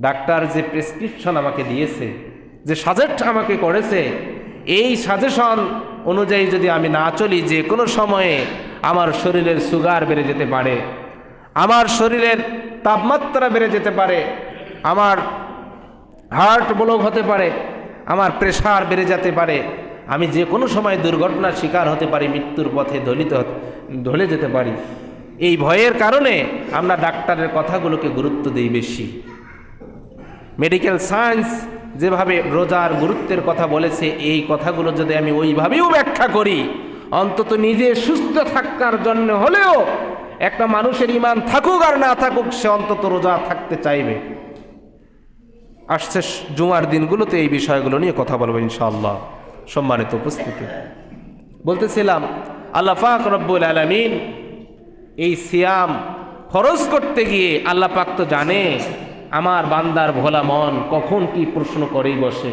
Doctor যে prescription আমাকে দিয়েছে, যে সাজেস্ট আমাকে করেছে, এই সাজেশন অনুযায়ী যদি আমি না চলি, যে কোনো সময়ে আমার শরীরের সুগার বেড়ে যেতে পারে, আমার শরীরের তাপমাত্রা বেড়ে যেতে পারে, আমার হার্ট ব্লক হতে পারে, আমার প্রেশার বেড়ে যেতে পারে, আমি যে কোনো সময় দুর্ঘটনার শিকার হতে পারি, মৃত্যুর পথে দলিত ঢলে যেতে পারি। এই ভয়ের কারণে আমরা ডাক্তারের কথাগুলোকে গুরুত্ব দিই বেশি। মেডিকেল সায়েন্স যেভাবে রোজার গুরুত্বের কথা বলেছে, এই কথাগুলো যদি আমি ওইভাবেও ব্যাখ্যা করি, অন্তত নিজে সুস্থ থাকার জন্য হলেও একটা মানুষের ইমান থাকুক আর না থাকুক, সে অন্তত রোজা থাকতে চাইবে। আসছে জুমার দিনগুলোতে এই বিষয়গুলো নিয়ে কথা বলব ইনশাআল্লাহ। সম্মানিত উপস্থিতি। বলতেছিলাম, আল্লাহ পাক রব্বুল আলমিন এই সিয়াম ফরজ করতে গিয়ে আল্লাহ পাক তো জানে আমার বান্দার ভোলা মন কখন কি প্রশ্ন করেই বসে?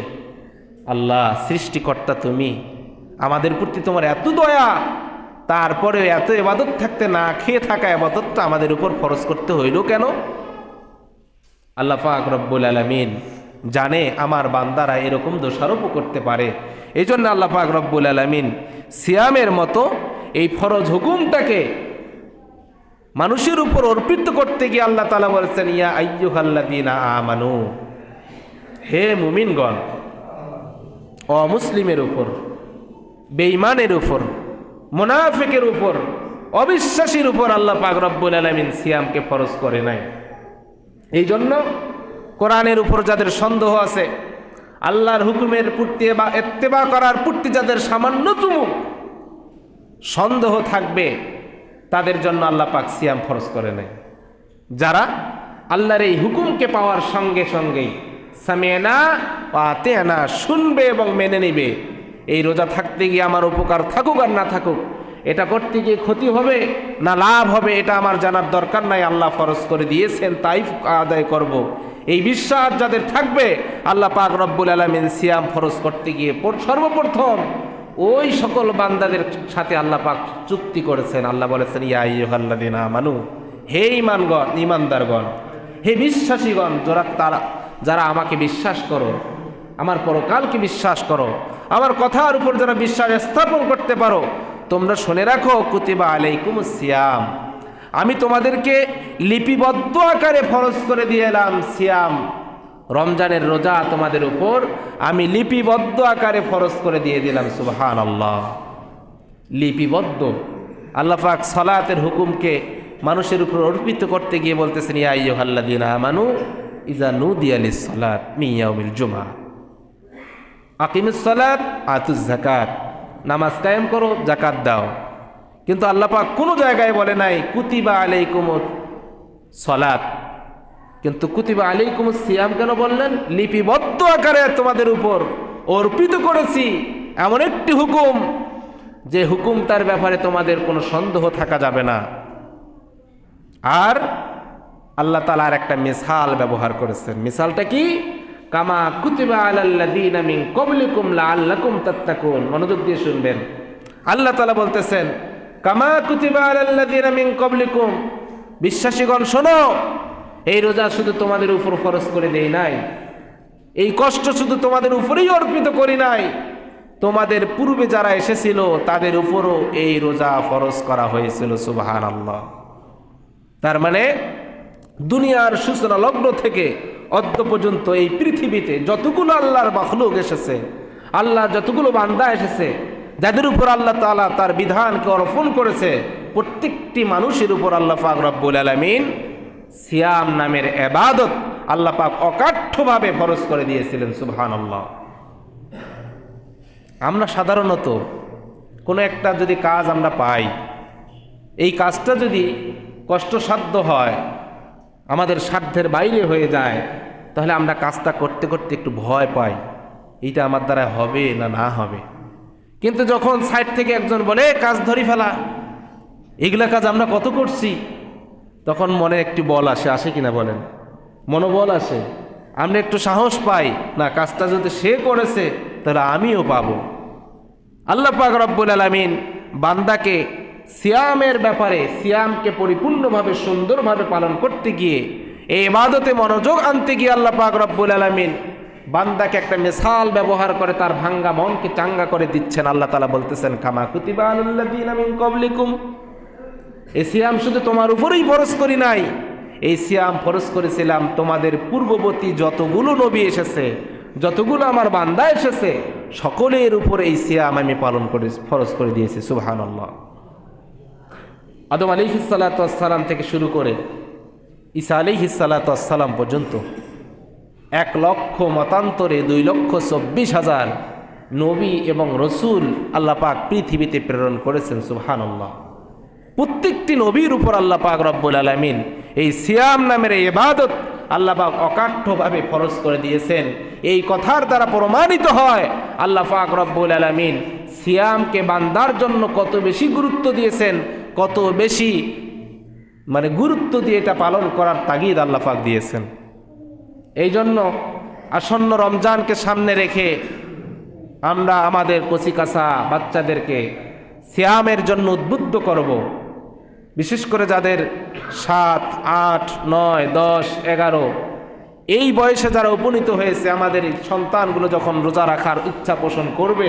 আল্লাহ, সৃষ্টিকর্তা তুমি, আমাদের প্রতি তোমার এত দয়া তারপরে এত এবাদত থাকতে না খেয়ে থাকা এবাদতটা আমাদের উপর ফরজ করতে হইল কেন? আল্লাহ পাক আলমিন জানে আমার বান্দারা এরকম দোষারোপও করতে পারে। এই জন্য আল্লাহ পাক আলমিন সিয়ামের মতো এই ফরজ হুকুমটাকে মানুষের উপর অর্পিত করতে গিয়ে আল্লাহ তালা বলেছেন, ইয়া আইয়ুহাল্লাদিনা আমানু। হে মুমিনগণ, অমুসলিমের উপর, বেঈমানের উপর, মোনাফেকের উপর, অবিশ্বাসীর উপর আল্লাহ পাক রব্বুল আলমিন সিয়ামকে ফরজ করে নাই। এই জন্য কোরআনের উপর যাদের সন্দেহ আছে, আল্লাহর হুকুমের পূর্তি বা এত্তেবা করার পূর্তি যাদের সামান্যতম সন্দেহ থাকবে তাদের জন্য আল্লাহ পাক সিয়াম ফরজ করে নেয় যারা আল্লাহর এই হুকুমকে পাওয়ার সঙ্গে সঙ্গেই সামেনা ও আতেনা শুনবে এবং মেনে নেবে, এই রোজা থাকতে গিয়ে আমার উপকার থাকুক আর না থাকুক, এটা করতে গিয়ে ক্ষতি হবে না লাভ হবে, এটা আমার জানার দরকার নাই, আল্লাহ ফরজ করে দিয়েছেন, তাই আদায় করব। এই বিশ্বাস যাদের থাকবে, আল্লাহ পাক রব্বুল আলমিন সিয়াম ফরজ করতে গিয়ে সর্বপ্রথম ওই সকল বান্দাদের সাথে আল্লাহ পাক চুক্তি করেছেন। আল্লাহ বলেছেন ইয়াইহাল্লাদিনা মানু হে ইমানগণ ইমানদারগণ হে বিশ্বাসীগণ, যারা তারা, যারা আমাকে বিশ্বাস করো, আমার পরকালকে বিশ্বাস করো, আমার কথার উপর যারা বিশ্বাস স্থাপন করতে পারো, তোমরা শুনে রাখো, কুতিবা আলাইকুম সিয়াম। আমি তোমাদেরকে লিপিবদ্ধ আকারে ফরজ করে দিয়ে এলাম, সিয়াম। রমজানের রোজা তোমাদের উপর আমি লিপিবদ্ধ আকারে ফরজ করে দিয়ে দিলাম সুবহান আল্লাহ লিপিবদ্ধ। আল্লাহ পাক সালাতের হুকুমকে মানুষের উপর অর্পিত করতে গিয়ে বলতেছেন, ইয়া আইয়ুহাল্লাযীনা আমানু ইজা নুদিয়া লিস-সালাত মিন ইয়াউমিল জুমআ। আকিমুস সালাত আতুজ যাকাত নামাজ কায়েম করো জাকাত দাও। কিন্তু আল্লাহ পাক কোনো জায়গায় বলে নাই, কুতিবা আলাইকুমুস সালাত কিন্তু কুতিবা আলাইকুম সিয়াম কেন বললেন? লিপিবদ্ধ আকারে তোমাদের উপর অর্পিত করেছি এমন একটি হুকুম, যে হুকুম তার ব্যাপারে তোমাদের কোনো সন্দেহ থাকা যাবে না। আর আল্লাহ তালা আর একটা মিসাল ব্যবহার করেছেন। মিসালটা কি? কামা কুতিবা আলাল্লাযীনা মিন ক্বাবলিকুম লাআল্লাকুম তাত্তাকুন। মনোযোগ দিয়ে শুনবেন। আল্লাহ তালা বলতেছেন, কামা কুতিবা আলাল্লাযীনা মিন ক্বাবলিকুম। বিশ্বাসীগণ শোনো এই রোজা শুধু তোমাদের উপর খরচ করে দেই নাই। এই কষ্ট শুধু তোমাদের উপরেই অর্পিত করি নাই। তোমাদের পূর্বে যারা এসেছিল, তাদের উপরও এই রোজা ফরজ করা হয়েছিল সুবাহান আল্লাহ তার মানে দুনিয়ার সূচনা লগ্ন থেকে অদ্য পর্যন্ত এই পৃথিবীতে যতগুলো আল্লাহর মখলুক এসেছে, আল্লাহ যতগুলো বান্দা এসেছে, যাদের উপর আল্লাহ তাআলা তার বিধানকে অর্পণ করেছে, প্রত্যেকটি মানুষের উপর আল্লাহ পাক রব্বুল আলমিন সিয়াম নামের এবাদত আল্লাহ পাক অকাঠ্যভাবে ফরজ করে দিয়েছিলেন সুবহান আল্লাহ আমরা সাধারণত কোনো একটা যদি কাজ আমরা পাই, এই কাজটা যদি কষ্টসাধ্য হয়, আমাদের সাধ্যের বাইরে হয়ে যায়, তাহলে আমরা কাজটা করতে করতে একটু ভয় পাই এইটা আমার দ্বারা হবে না না হবে। কিন্তু যখন সাইড থেকে একজন বলে, কাজ ধরি ফেলা, এগুলা কাজ আমরা কত করছি? তখন মনে একটি বল আসে আসে কিনা বলেন? মনোবল আসে। আমরা একটু সাহস পাই, না, কাজটা যদি সে করেছে, তাহলে আমিও পাবো। আল্লাহ পাক রব্বুল আলমিন বান্দাকে সিয়ামের ব্যাপারে, সিয়ামকে পরিপূর্ণভাবে, সুন্দরভাবে পালন করতে গিয়ে, এই ইবাদতে মনোযোগ আনতে গিয়ে আল্লাহ পাক রব্বুল আলমিন বান্দাকে একটা মিসাল ব্যবহার করে তার ভাঙ্গা মনকে চাঙ্গা করে দিচ্ছেন। আল্লাহ তালা বলতেছেন, কামা কুতিবা কবলিকুম এই সিয়াম শুধু তোমার উপরেই ফরজ করি নাই। এই সিয়াম ফরজ করেছিলাম তোমাদের পূর্ববর্তী যতগুলো নবী এসেছে, যতগুলো আমার বান্দা এসেছে, সকলের উপর এই সিয়াম আমি পালন করে, ফরজ করে দিয়েছি সুবহান আল্লাহ আদম আলী হিসালাতাম থেকে শুরু করে ঈসা আলী হিসালাতাম পর্যন্ত এক লক্ষ মতান্তরে দুই লক্ষ চব্বিশ হাজার নবী এবং রসুল আল্লাপাক পৃথিবীতে প্রেরণ করেছেন সুবহান আল্লাহ প্রত্যেকটি নবীর উপর আল্লাহ পাক রব্বুল আলমিন এই সিয়াম নামের এই ইবাদত আল্লাহ পাক অকাঠ্যভাবে ফরজ করে দিয়েছেন। এই কথার দ্বারা প্রমাণিত হয় আল্লাহ পাক রব্বুল আলমিন সিয়ামকে বান্দার জন্য কত বেশি গুরুত্ব দিয়েছেন, কত বেশি মানে গুরুত্ব দিয়ে এটা পালন করার তাগিদ আল্লাহ পাক দিয়েছেন। এই জন্য আসন্ন রমজানকে সামনে রেখে আমরা আমাদের কচিকাসা বাচ্চাদেরকে সিয়ামের জন্য উদ্বুদ্ধ করব। বিশেষ করে যাদের সাত, আট, নয়, দশ, এগারো, এই বয়সে যারা উপনীত হয়েছে, আমাদের এই সন্তানগুলো যখন রোজা রাখার ইচ্ছা পোষণ করবে